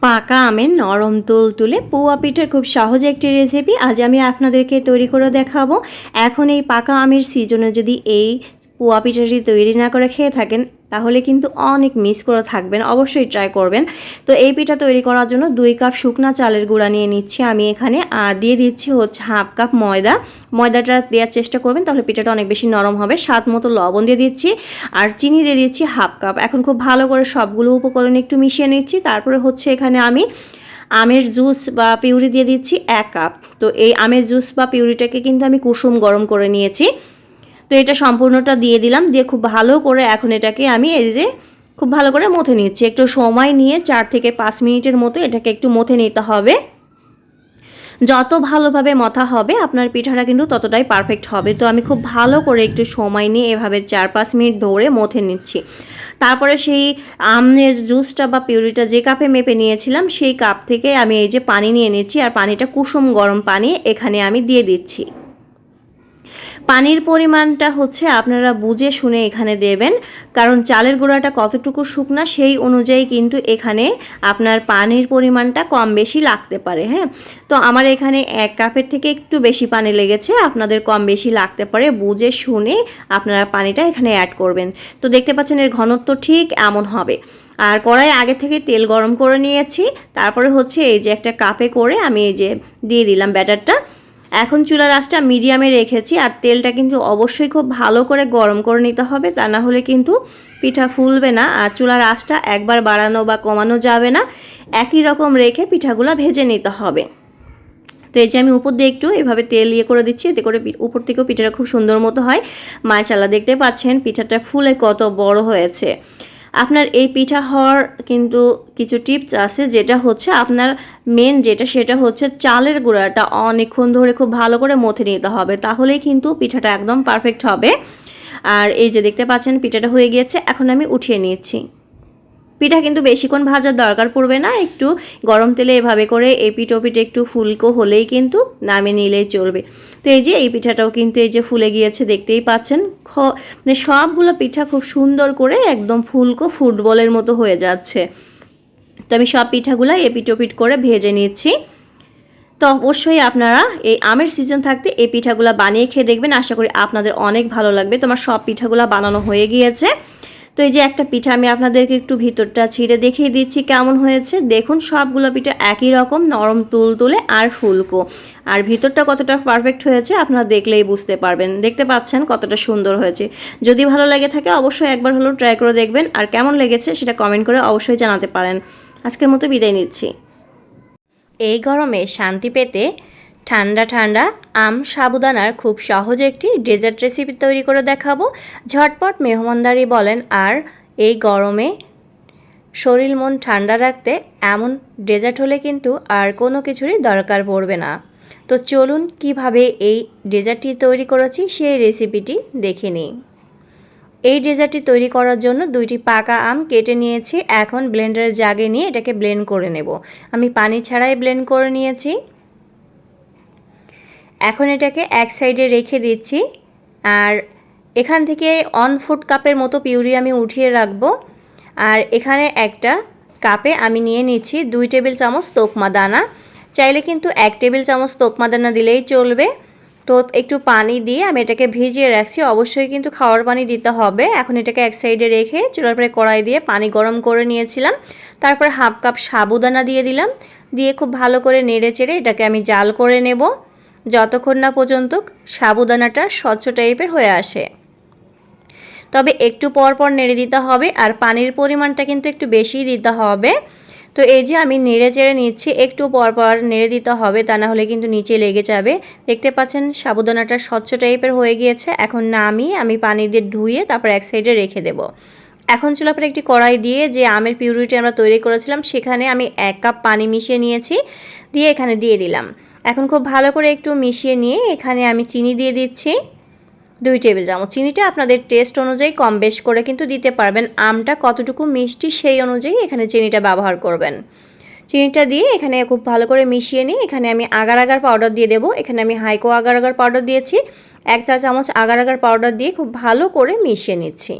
পাকা আমের নরম তুল তুলে পোয়া পিঠার খুব সহজ একটি রেসিপি আজ আমি আপনাদেরকে তৈরি করে দেখাবো। এখন এই পাকা আমের সিজনে যদি এই পোয়া পিঠাটি তৈরি না করে খেয়ে থাকেন, তাহলে কিন্তু অনেক মিস করে থাকবেন। অবশ্যই ট্রাই করবেন। তো এই পিঠা তৈরি করার জন্য দুই কাপ শুকনা চালের গুঁড়া নিয়ে নিচ্ছি আমি এখানে। আর দিয়ে দিচ্ছি হচ্ছে হাফ কাপ ময়দা। ময়দাটা দেওয়ার চেষ্টা করবেন, তাহলে পিঠাটা অনেক বেশি নরম হবে। স্বাদ মতো লবণ দিয়ে দিচ্ছি। আর চিনি দিয়ে দিচ্ছি হাফ কাপ এখন খুব ভালো করে সবগুলো উপকরণ একটু মিশিয়ে নিচ্ছি। তারপরে হচ্ছে এখানে আমি আমের জুস বা পিউরি দিয়ে দিচ্ছি এক কাপ তো এই আমের জুস বা পিউরিটাকে কিন্তু আমি কুসুম গরম করে নিয়েছি। তো এটা সম্পূর্ণটা দিয়ে দিলাম, দিয়ে খুব ভালো করে এখন এটাকে আমি এই যে খুব ভালো করে মথে নিচ্ছি। একটু সময় নিয়ে চার থেকে পাঁচ মিনিটের মতো এটাকে একটু মথে নিতে হবে। যত ভালোভাবে মথা হবে, আপনার পিঠাটা কিন্তু ততটাই পারফেক্ট হবে। তো আমি খুব ভালো করে একটু সময় নিয়ে এভাবে চার পাঁচ মিনিট ধরে মথে নিচ্ছি। তারপরে সেই আমের জুসটা বা পিউরিটা যে কাপে মেপে নিয়েছিলাম, সেই কাপ থেকে আমি এই যে পানি নিয়ে নিচ্ছি, আর পানিটা কুসুম গরম পানি এখানে আমি দিয়ে দিচ্ছি। পানির পরিমাণটা হচ্ছে আপনারা বুঝে শুনে এখানে দেবেন, কারণ চালের গুঁড়াটা কতটুকু শুকনা সেই অনুযায়ী কিন্তু এখানে আপনার পানির পরিমাণটা কম বেশি লাগতে পারে হ্যাঁ? তো আমার এখানে এক কাপের থেকে একটু বেশি পানি লেগেছে, আপনাদের কম বেশি লাগতে পারে, বুঝে শুনে আপনারা পানিটা এখানে অ্যাড করবেন। তো দেখতে পাচ্ছেন এর ঘনত্ব ঠিক এমন হবে। আর কড়াই আগে থেকে তেল গরম করে নিয়েছি, তারপরে হচ্ছে এই যে একটা কাপে করে আমি এই যে দিয়ে দিলাম ব্যাটারটা। এখন চুলার আঁচটা মিডিয়ামে রেখেছি আর তেলটা কিন্তু অবশ্যই খুব ভালো করে গরম করে নিতে হবে, তা না হলে কিন্তু পিঠা ফুলবে না আর চুলার আঁচটা একবার বাড়ানো বা কমানো যাবে না, একই রকম রেখে পিঠাগুলো ভেজে নিতে হবে। তো এই যে আমি উপর দিয়ে একটু এভাবে তেল ইয়ে করে দিচ্ছি, এতে করে উপর থেকেও পিঠাটা খুব সুন্দর মতো হয়। মাশাল্লাহ দেখতে পাচ্ছেন পিঠাটা ফুলে কত বড় হয়েছে। আপনার এই পিঠা হওয়ার কিন্তু কিছু টিপস আছে, যেটা হচ্ছে আপনার মেন যেটা, সেটা হচ্ছে চালের গুঁড়াটা অনেকক্ষণ ধরে খুব ভালো করে মথে নিতে হবে, তাহলেই কিন্তু পিঠাটা একদম পারফেক্ট হবে। আর এই যে দেখতে পাচ্ছেন, পিঠাটা হয়ে গিয়েছে, এখন আমি উঠিয়ে নিচ্ছি। পিঠা কিন্তু বেশিক্ষণ ভাজার দরকার পড়বে না, একটু গরম তেলে এভাবে করে এই পিঠো পিঠে একটু ফুলকো হলেই কিন্তু নামে নিলেই চলবে। তো এই যে, এই পিঠাটাও কিন্তু এই যে ফুলে গিয়েছে, দেখতেই পাচ্ছেন। খ মানে সবগুলো পিঠা খুব সুন্দর করে একদম ফুলকো ফুটবলের মতো হয়ে যাচ্ছে। তো আমি সব পিঠাগুলো এপিটোপিট করে ভেজে নিচ্ছি। তো অবশ্যই আপনারা এই আমের সিজন থাকতে এই পিঠাগুলো বানিয়ে খেয়ে দেখবেন। আশা করি আপনাদের অনেক ভালো লাগবে। তোমার সব পিঠাগুলো বানানো হয়ে গিয়েছে। তো এই যে একটা পিঠা, আমি আপনাদেরকে একটু ভিতরটা ছিঁড়ে দেখিয়ে দিচ্ছি কেমন হয়েছে। দেখুন, সবগুলো পিঠা একই রকম, নরম তুল তুলে আর ফুলকো। আর ভিতরটা কতটা পারফেক্ট হয়েছে, আপনারা দেখলেই বুঝতে পারবেন। দেখতে পাচ্ছেন কতটা সুন্দর হয়েছে। যদি ভালো লাগে থাকে, অবশ্যই একবার হলেও ট্রাই করে দেখবেন। আর কেমন লেগেছে, সেটা কমেন্ট করে অবশ্যই জানাতে পারেন। আজকের মতো বিদায় নিচ্ছি। এই গরমে শান্তি পেতে ঠান্ডা ঠান্ডা আম সাবুদানার খুব সহজ একটি ডেজার্ট রেসিপি তৈরি করে দেখাবো। ঝটপট মেহমানদারি বলেন আর এই গরমে শরীর মন ঠান্ডা রাখতে এমন ডেজার্ট হলে কিন্তু আর কোনো কিছুরই দরকার পড়বে না। তো চলুন কীভাবে এই ডেজার্টটি তৈরি করেছি সেই রেসিপিটি দেখে নিই। এই ডেজার্টটি তৈরি করার জন্য দুইটি পাকা আম কেটে নিয়েছি। এখন ব্লেন্ডারের জাগে নিয়ে এটাকে ব্লেন্ড করে নেব। আমি পানি ছাড়াই ব্লেন্ড করে নিয়েছি। এখন এটাকে এক সাইডে রেখে দিচ্ছি। আর এখান থেকে অন ফুট কাপের মতো পিউরি আমি উঠিয়ে রাখব। আর এখানে একটা কাপে আমি নিয়ে নিচ্ছি দুই টেবিল চামচ তোকমা দানা চাইলে কিন্তু এক টেবিল চামচ তোকমা দানা দিলেই চলবে। তো একটু পানি দিয়ে আমি এটাকে ভিজিয়ে রাখছি। অবশ্যই কিন্তু খাওয়ার পানি দিতে হবে। এখন এটাকে এক সাইডে রেখে চুলার পরে কড়াই দিয়ে পানি গরম করে নিয়েছিলাম। তারপর হাফ কাপ সাবুদানা দিয়ে দিলাম। দিয়ে খুব ভালো করে নেড়ে চেড়ে এটাকে আমি জাল করে নেব। যতক্ষণ না পর্যন্ত সাবুদানাটা স্বচ্ছ টাইপের হয়ে আসে। তবে একটু পর পর নেড়ে দিতে হবে আর পানির পরিমাণটা কিন্তু একটু বেশিই দিতে হবে। তো এই যে আমি নেড়ে চেড়ে নিচ্ছি, একটু পর পর নেড়ে দিতে হবে, তা না হলে কিন্তু নিচে লেগে যাবে। দেখতে পাচ্ছেন সাবুদানাটা স্বচ্ছ টাইপের হয়ে গিয়েছে। এখন নামিয়ে আমি পানি দিয়ে ধুয়ে তারপর এক সাইডে রেখে দেবো। এখন চুলা পরে একটি কড়াই দিয়ে যে আমের পিউরিটি আমরা তৈরি করেছিলাম, সেখানে আমি এক কাপ পানি মিশিয়ে নিয়েছি, দিয়ে এখানে দিয়ে দিলাম। এখন খুব ভালো করে একটু মিশিয়ে নিয়ে এখানে আমি চিনি দিয়ে দিচ্ছি। দুই টেবিল চামচ। চিনিটা আপনাদের টেস্ট অনুযায়ী কম বেশ করে কিন্তু দিতে পারবেন। আমটা কতটুকু মিষ্টি সেই অনুযায়ী এখানে চিনিটা ব্যবহার করবেন। চিনিটা দিয়ে এখানে খুব ভালো করে মিশিয়ে নিয়ে এখানে আমি আগার আগার পাউডার দিয়ে দেবো। এখানে আমি হাইকো আগার আগার পাউডার দিয়েছি। এক চা চামচ আগার আগার পাউডার দিয়ে খুব ভালো করে মিশিয়ে নিচ্ছি।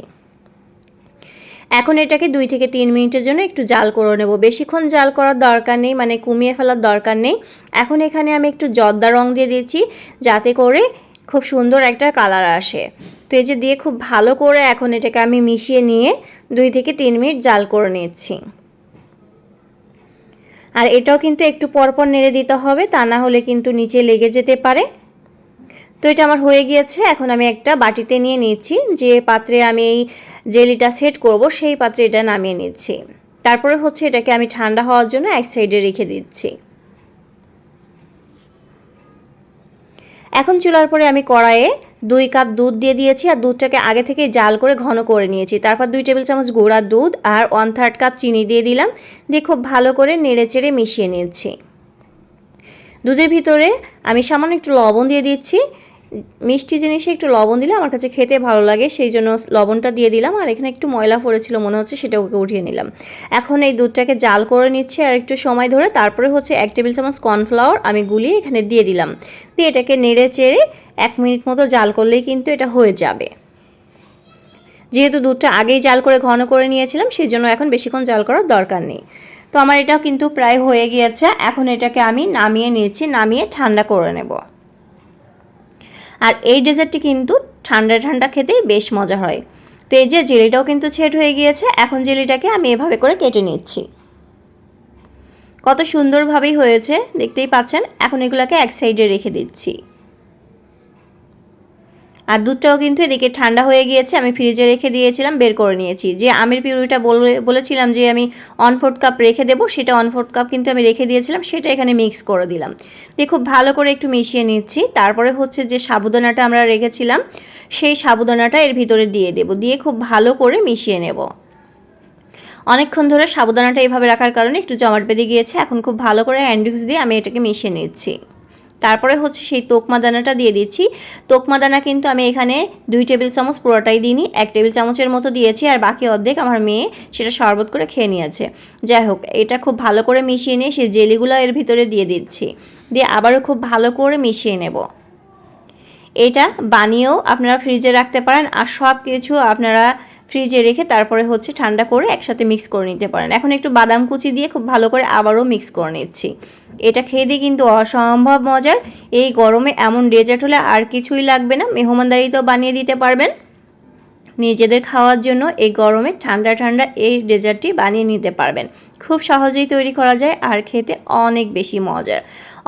এখন এটাকে দুই থেকে তিন মিনিটের জন্য একটু জাল করে নেব। বেশিক্ষণ জাল করার দরকার নেই মানে কমিয়ে ফেলার দরকার নেই। এখন এখানে আমি একটু জর্দা রং দিয়ে দিয়েছি, যাতে করে খুব সুন্দর একটা কালার আসে। তো এই যে দিয়ে খুব ভালো করে এখন এটাকে আমি মিশিয়ে নিয়ে দুই থেকে তিন মিনিট জাল করে নিচ্ছি। আর এটাও কিন্তু একটু পরপর নেড়ে দিতে হবে, তা না হলে কিন্তু নিচে লেগে যেতে পারে। তো এটা আমার হয়ে গিয়েছে, এখন আমি একটা বাটিতে নিয়ে নিচ্ছি। যে পাত্রে আমি এই জেলিটা সেট করব, সেই পাত্রে এটা নামিয়ে নিচ্ছি। তারপরে হচ্ছে এটাকে আমি ঠান্ডা হওয়ার জন্য এক সাইডে রেখে দিচ্ছি। এখন চুলার পরে আমি কড়াইয়ে দুই কাপ দুধ দিয়ে দিয়েছি, আর দুধটাকে আগে থেকে জাল করে ঘন করে নিয়েছি। তারপর দুই টেবিল চামচ গুঁড়া দুধ আর ওয়ান থার্ড কাপ চিনি দিয়ে দিলাম, দিয়ে খুব ভালো করে নেড়ে চেড়ে মিশিয়ে নিচ্ছি। দুধের ভিতরে আমি সামান্য একটু লবণ দিয়ে দিচ্ছি মিষ্টি জিনিসে একটু লবণ দিলে আমার কাছে খেতে ভালো লাগে, সেই জন্য লবণটা দিয়ে দিলাম। আর এখানে একটু ময়লা পড়েছিল মনে হচ্ছে, সেটা ওকে উঠিয়ে নিলাম। এখন এই দুধটাকে জাল করে নিচ্ছি আর একটু সময় ধরে, তারপরে হচ্ছে এক টেবিল চামচ কর্নফ্লাওয়ার আমি গুলিয়ে এখানে দিয়ে দিলাম। দিয়ে এটাকে নেড়ে চেড়ে এক মিনিট মতো জাল করলেই কিন্তু এটা হয়ে যাবে। যেহেতু দুধটা আগেই জাল করে ঘন করে নিয়েছিলাম, সেই জন্য এখন বেশিক্ষণ জাল করার দরকার নেই। তো আমার এটাও কিন্তু প্রায় হয়ে গিয়েছে। এখন এটাকে আমি নামিয়ে নিয়েছি নামিয়ে ঠান্ডা করে নেব। আর এই ডেজার্টটি কিন্তু ঠান্ডা ঠান্ডা খেতেই বেশ মজা হয়। তো এই যে জেলিটাও কিন্তু ছেট হয়ে গিয়েছে, এখন জেলিটাকে আমি এভাবে করে কেটে নিচ্ছি। কত সুন্দরভাবেই হয়েছে, দেখতেই পাচ্ছেন? এখন এগুলোকে এক সাইডে রেখে দিচ্ছি। আর দুধটাও কিন্তু এদিকে ঠান্ডা হয়ে গিয়েছে, আমি ফ্রিজে রেখে দিয়েছিলাম, বের করে নিয়েছি। যে আমের পিউরিটা বলেছিলাম যে আমি অন ফোর্থ কাপ রেখে দেবো, সেটা অন ফোর্থ কাপ কিন্তু আমি রেখে দিয়েছিলাম, সেটা এখানে মিক্স করে দিলাম। দিয়ে খুব ভালো করে একটু মিশিয়ে নিচ্ছি, তারপরে হচ্ছে যে সাবুদানাটা আমরা রেখেছিলাম, সেই সাবুদানাটা এর ভিতরে দিয়ে দেব, দিয়ে খুব ভালো করে মিশিয়ে নেব। অনেকক্ষণ ধরে সাবুদানাটা এইভাবে রাখার কারণে একটু জমাট বেঁধে গিয়েছে, এখন খুব ভালো করে হ্যান্ডউইক্স দিয়ে আমি এটাকে মিশিয়ে নিচ্ছি। তারপরে হচ্ছে সেই তোকমা দানাটা দিয়ে দিচ্ছি। তোকমা দানা কিন্তু আমি এখানে দুই টেবিল চামচ পুরোটাই দিইনি, এক টেবিল চামচের মতো দিয়েছি আর বাকি অর্ধেক আমার মেয়ে সেটা শরবত করে খেয়ে নিয়েছে। যাই হোক, এটা খুব ভালো করে মিশিয়ে নিয়ে সেই জেলিগুলো এর ভিতরে দিয়ে দিচ্ছি। দিয়ে আবারও খুব ভালো করে মিশিয়ে নেব। এটা বানিয়েও আপনারা ফ্রিজে রাখতে পারেন আর সব কিছু আপনারা ফ্রিজে রেখে তারপরে হচ্ছে ঠান্ডা করে একসাথে মিক্স করে নিতে পারেন। এখন একটু বাদাম কুচি দিয়ে খুব ভালো করে আবারও মিক্স করে নিচ্ছি। এটা খেয়ে দিয়ে কিন্তু অসম্ভব মজার। এই গরমে এমন ডেজার্ট হলে আর কিছুই লাগবে না। মেহমানদারিতেও বানিয়ে দিতে পারবেন। নিজেদের খাওয়ার জন্য এই গরমে ঠান্ডা ঠান্ডা এই ডেজার্টটি বানিয়ে নিতে পারবেন। খুব সহজেই তৈরি করা যায় আর খেতে অনেক বেশি মজার।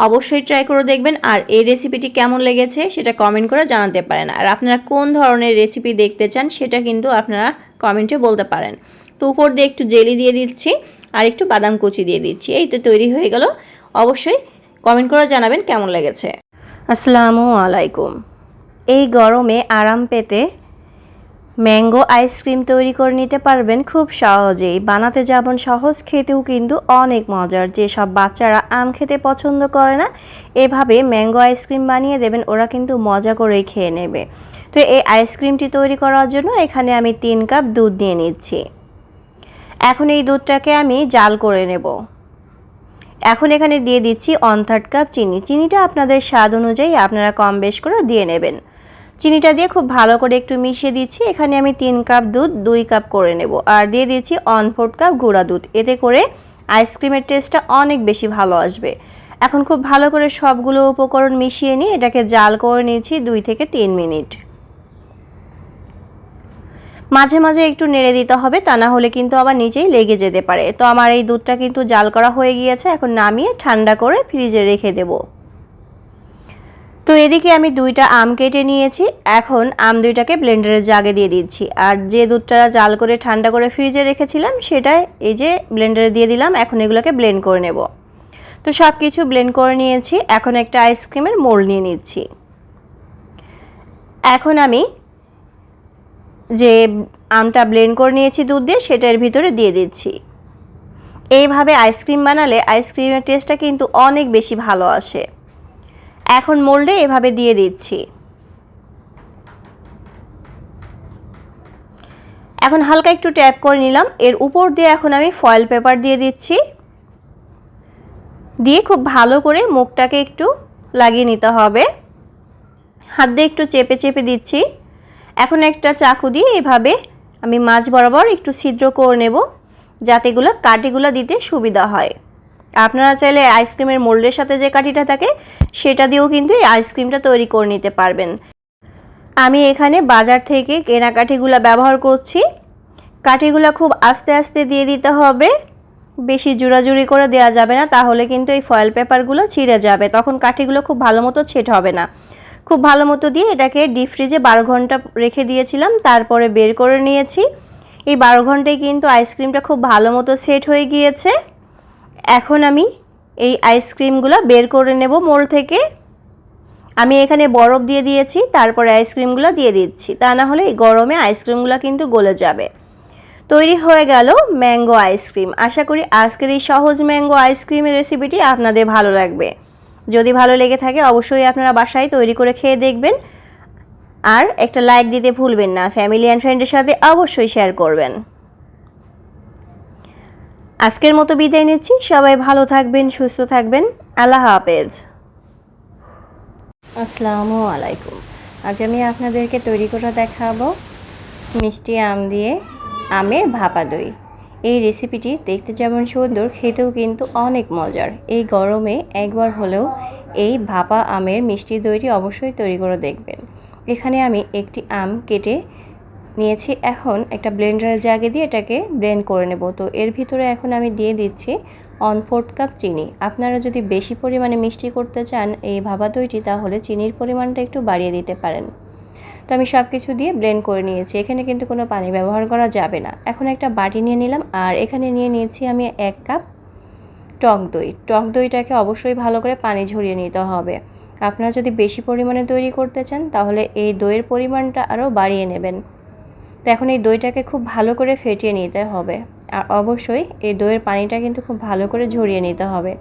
অবশ্যই ট্রাই করে দেখবেন। আর এই রেসিপিটি কেমন লেগেছে সেটা কমেন্ট করে জানাতে পারেন। আর আপনারা কোন ধরনের রেসিপি দেখতে চান সেটা কিন্তু আপনারা কমেন্টে বলতে পারেন। তো উপর দিয়ে একটু জেলি দিয়ে দিচ্ছি, আর একটু বাদাম কুচি দিয়ে দিচ্ছি। এই তো তৈরি হয়ে গেল। অবশ্যই কমেন্ট করে জানাবেন কেমন লেগেছে। আসসালামু আলাইকুম। এই গরমে আরাম পেতে ম্যাঙ্গো আইসক্রিম তৈরি করে নিতে পারবেন খুব সহজেই। বানাতে যেমন সহজ, খেতেও কিন্তু অনেক মজার। যেসব বাচ্চারা আম খেতে পছন্দ করে না, এভাবে ম্যাঙ্গো আইসক্রিম বানিয়ে দেবেন, ওরা কিন্তু মজা করেই খেয়ে নেবে। তো এই আইসক্রিমটি তৈরি করার জন্য এখানে আমি তিন কাপ দুধ নিয়ে নিচ্ছি। এখন এই দুধটাকে আমি জাল করে নেব। এখন এখানে দিয়ে দিচ্ছি অন থার্ড কাপ চিনি। চিনিটা আপনাদের স্বাদ অনুযায়ী আপনারা কম বেশ করে দিয়ে নেবেন। চিনিটা দিয়ে খুব ভালো করে একটু মিশিয়ে দিচ্ছি। এখানে আমি তিন কাপ দুধ, দুই কাপ করে নেব। আর দিয়ে দিচ্ছি অন ফোর্থ কাপ গুঁড়া দুধ। এতে করে আইসক্রিমের টেস্টটা অনেক বেশি ভালো আসবে। এখন খুব ভালো করে সবগুলো উপকরণ মিশিয়ে নিয়ে এটাকে জাল করে নিয়েছি দুই থেকে তিন মিনিট। মাঝে মাঝে একটু নেড়ে দিতে হবে, তা না হলে কিন্তু আবার নিচেই লেগে যেতে পারে। তো আমার এই দুধটা কিন্তু জাল করা হয়ে গিয়েছে, এখন নামিয়ে ঠান্ডা করে ফ্রিজে রেখে দেবো। তো এদিকে আমি দুইটা আম কেটে নিয়েছি, এখন আম দুইটাকে ব্লেন্ডারের জাগে দিয়ে দিচ্ছি। আর যে দুধটা জাল করে ঠান্ডা করে ফ্রিজে রেখেছিলাম সেটা এই যে ব্লেন্ডারে দিয়ে দিলাম, এখন এগুলোকে ব্লেন্ড করে নেব। তো সব কিছু ব্লেন্ড করে নিয়েছি, এখন একটা আইসক্রিমের মোল্ড নিয়ে নিচ্ছি। এখন আমি যে আমটা ব্লেন্ড করে নিয়েছি দুধ দিয়ে সেটার ভিতরে দিয়ে দিচ্ছি। এইভাবে আইসক্রিম বানালে আইসক্রিমের টেস্টটা কিন্তু অনেক বেশি ভালো আসে। এখন মোল্ডে এভাবে দিয়ে দিচ্ছি। এখন হালকা একটু ট্যাপ করে নিলাম। এর উপর দিয়ে এখন আমি ফয়েল পেপার দিয়ে দিচ্ছি। দিয়ে খুব ভালো করে মুখটাকে একটু লাগিয়ে নিতে হবে। হাত দিয়ে একটু চেপে চেপে দিচ্ছি। এখন একটা চাকু দিয়ে এভাবে আমি মাছ বরাবর একটু ছিদ্র করে নেব, যাতে এগুলো কাঠিগুলো দিতে সুবিধা হয়। আপনারা চাইলে আইসক্রিমের মোল্ডের সাথে যে কাঠিটা থাকে, সেটা দিয়েও কিন্তু এই আইসক্রিমটা তৈরি করে নিতে পারবেন। আমি এখানে বাজার থেকে কেনা কাঠিগুলো ব্যবহার করছি। কাঠিগুলো খুব আস্তে আস্তে দিয়ে দিতে হবে। বেশি জোড়াজুড়ি করে দেওয়া যাবে না, তাহলে কিন্তু এই ফয়েল পেপারগুলো ছিঁড়ে যাবে। তখন কাঠিগুলো খুব ভালো মতো ছেট হবে না। খুব ভালো মতো দিয়ে এটাকে ডিপ ফ্রিজে বারো ঘণ্টা রেখে দিয়েছিলাম, তারপরে বের করে নিয়েছি। এই বারো ঘন্টায় কিন্তু আইসক্রিমটা খুব ভালো মতো সেট হয়ে গিয়েছে। এখন আমি এই আইসক্রিমগুলো বের করে নেব মোল থেকে। আমি এখানে বরফ দিয়ে দিয়েছি, তারপরে আইসক্রিমগুলো দিয়ে দিচ্ছি। তা না হলে এই গরমে আইসক্রিমগুলো কিন্তু গলে যাবে। তৈরি হয়ে গেল ম্যাঙ্গো আইসক্রিম আশা করি আজকের এই সহজ ম্যাঙ্গো আইসক্রিমের রেসিপিটি আপনাদের ভালো লাগবে। যদি ভালো লেগে থাকে অবশ্যই আপনারা বাসায় তৈরি করে খেয়ে দেখবেন। আর একটা লাইক দিতে ভুলবেন না। ফ্যামিলি অ্যান্ড ফ্রেন্ডের সাথে অবশ্যই শেয়ার করবেন। আজকের মতো বিদায় নিচ্ছি। সবাই ভালো থাকবেন, সুস্থ থাকবেন। আল্লাহ হাফেজ। আসসালামু আলাইকুম। আজ আমি আপনাদেরকে তৈরি করে দেখাবো মিষ্টি আম দিয়ে আমের ভাপা দই। এই রেসিপিটি দেখতে যেমন সুন্দর, খেতেও কিন্তু অনেক মজার। এই গরমে একবার হলেও এই ভাপা আমের মিষ্টি দইটি অবশ্যই তৈরি করে দেখবেন। এখানে আমি একটি আম কেটে নিয়েছি। এখন একটা ব্লেন্ডারের জাগে দিয়ে এটাকে ব্লেন্ড করে নেব। তো এর ভিতরে এখন আমি দিয়ে দিচ্ছি অন ফোর্থ কাপ চিনি। আপনারা যদি বেশি পরিমাণে মিষ্টি করতে চান এই ভাবা দইটি, তাহলে চিনির পরিমাণটা একটু বাড়িয়ে দিতে পারেন। তো আমি সব কিছু দিয়ে ব্লেন্ড করে নিয়েছি। এখানে কিন্তু কোনো পানি ব্যবহার করা যাবে না। এখন একটা বাটি নিয়ে নিলাম। আর এখানে নিয়ে নিয়েছি আমি এক কাপ টক দই। টক দইটাকে অবশ্যই ভালো করে পানি ঝরিয়ে নিতে হবে। আপনারা যদি বেশি পরিমাণে তৈরি করতে চান, তাহলে এই দইয়ের পরিমাণটা আরও বাড়িয়ে নেবেন। তো এখন এই দইটাকে খুব ভালো করে ফেটিয়ে নিতে হবে। আর অবশ্যই এই দইয়ের পানিটা কিন্তু খুব ভালো করে ঝরিয়ে নিতে হবে।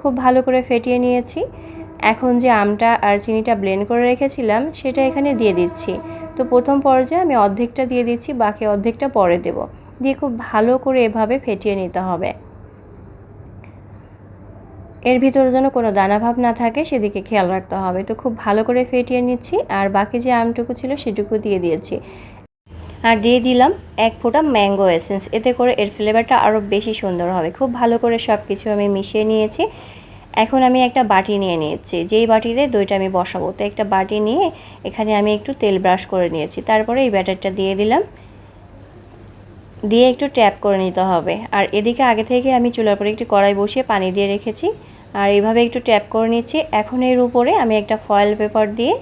খুব ভালো করে ফেটিয়ে নিয়েছি। এখন যে আমটা আর চিনিটা ব্লেন্ড করে রেখেছিলাম, সেটা এখানে দিয়ে দিচ্ছি। তো প্রথম পর্যায়ে আমি অর্ধেকটা দিয়ে দিচ্ছি, বাকি অর্ধেকটা পরে দেব। দিয়ে খুব ভালো করে এভাবে ফেটিয়ে নিতে হবে। এর ভিতরে যেন কোনো দানাভাব না থাকে, সেদিকে খেয়াল রাখতে হবে। তো খুব ভালো করে ফেটিয়ে নিচ্ছি, আর বাকি যে আমটুকু ছিল সেটুকু দিয়ে দিয়েছি। আর দিয়ে দিলাম এক ফোঁটা ম্যাঙ্গো এসেন্স। এতে করে এর ফ্লেভারটা আরও বেশি সুন্দর হবে। খুব ভালো করে সব কিছু আমি মিশিয়ে নিয়েছি। এখন আমি একটা বাটি নিয়ে নিয়েছি। যেই বাটিতে দইটা আমি বসাবো, তো একটা বাটি নিয়ে এখানে আমি একটু তেল ব্রাশ করে নিয়েছি। তারপরে এই ব্যাটারটা দিয়ে দিলাম। দিয়ে একটু ট্যাপ করে নিতে হবে। আর এদিকে আগে থেকে আমি চুলার পরে একটি কড়াই বসিয়ে পানি দিয়ে রেখেছি। আর এইভাবে একটু ট্যাপ করে নিচ্ছি। এখন এর উপরে আমি একটা ফয়েল পেপার দিয়ে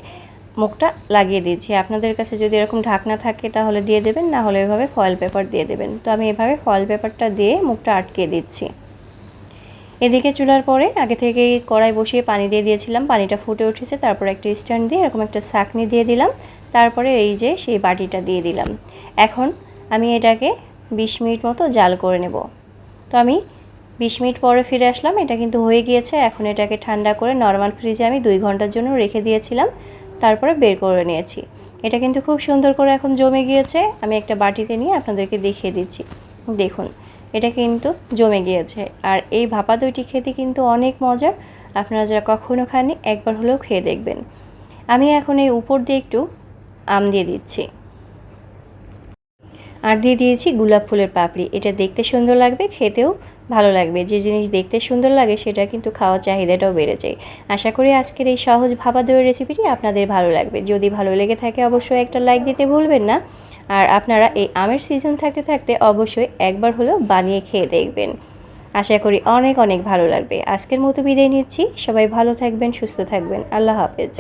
মুখটা লাগিয়ে দিচ্ছি আপনাদের কাছে যদি এরকম ঢাকনা থাকে তাহলে দিয়ে দেবেন, না হলে এভাবে ফয়েল পেপার দিয়ে দেবেন। তো আমি এভাবে ফয়েল পেপারটা দিয়ে মুখটা আটকে দিচ্ছি। এদিকে চুলার পরে আগে থেকেই কড়াই বসিয়ে পানি দিয়ে দিয়েছিলাম। পানিটা ফুটে উঠেছে, তারপর একটা স্ট্যান্ড দিয়ে এরকম একটা ছাকনি দিয়ে দিলাম। তারপরে এই যে সেই বাটিটা দিয়ে দিলাম। এখন আমি এটাকে বিশ মিনিট মতো জাল করে নেব। তো আমি বিশ মিনিট পরে ফিরে আসলাম। এটা কিন্তু হয়ে গিয়েছে। এখন এটাকে ঠান্ডা করে নর্মাল ফ্রিজে আমি দুই ঘণ্টার জন্য রেখে দিয়েছিলাম। তারপরে বের করে নিয়েছি। এটা কিন্তু খুব সুন্দর করে এখন জমে গিয়েছে। আমি একটা বাটিতে নিয়ে আপনাদেরকে দেখিয়ে দিচ্ছি। দেখুন, এটা কিন্তু জমে গিয়েছে। আর এই ভাপা দইটি খেতে কিন্তু অনেক মজার। আপনারা যারা কখনও খাননি, একবার হলেও খেয়ে দেখবেন। আমি এখন এই উপর দিয়ে একটু আম দিয়ে দিচ্ছি। আর দিয়ে দিয়েছি গোলাপ ফুলের পাপড়ি। এটা দেখতে সুন্দর লাগবে, খেতেও ভালো লাগবে। যে জিনিস দেখতে সুন্দর লাগে, সেটা কিন্তু খাওয়ার চাহিদাটাও বেড়ে যায়। আশা করি আজকের এই সহজ ভাবা দইয়ের রেসিপিটি আপনাদের ভালো লাগবে। যদি ভালো লেগে থাকে, অবশ্যই একটা লাইক দিতে ভুলবেন না। আর আপনারা এই আমের সিজন থাকতে থাকতে অবশ্যই একবার হলেও বানিয়ে খেয়ে দেখবেন। আশা করি অনেক অনেক ভালো লাগবে। আজকের মতো বিদায় নিচ্ছি। সবাই ভালো থাকবেন, সুস্থ থাকবেন। আল্লাহ হাফেজ।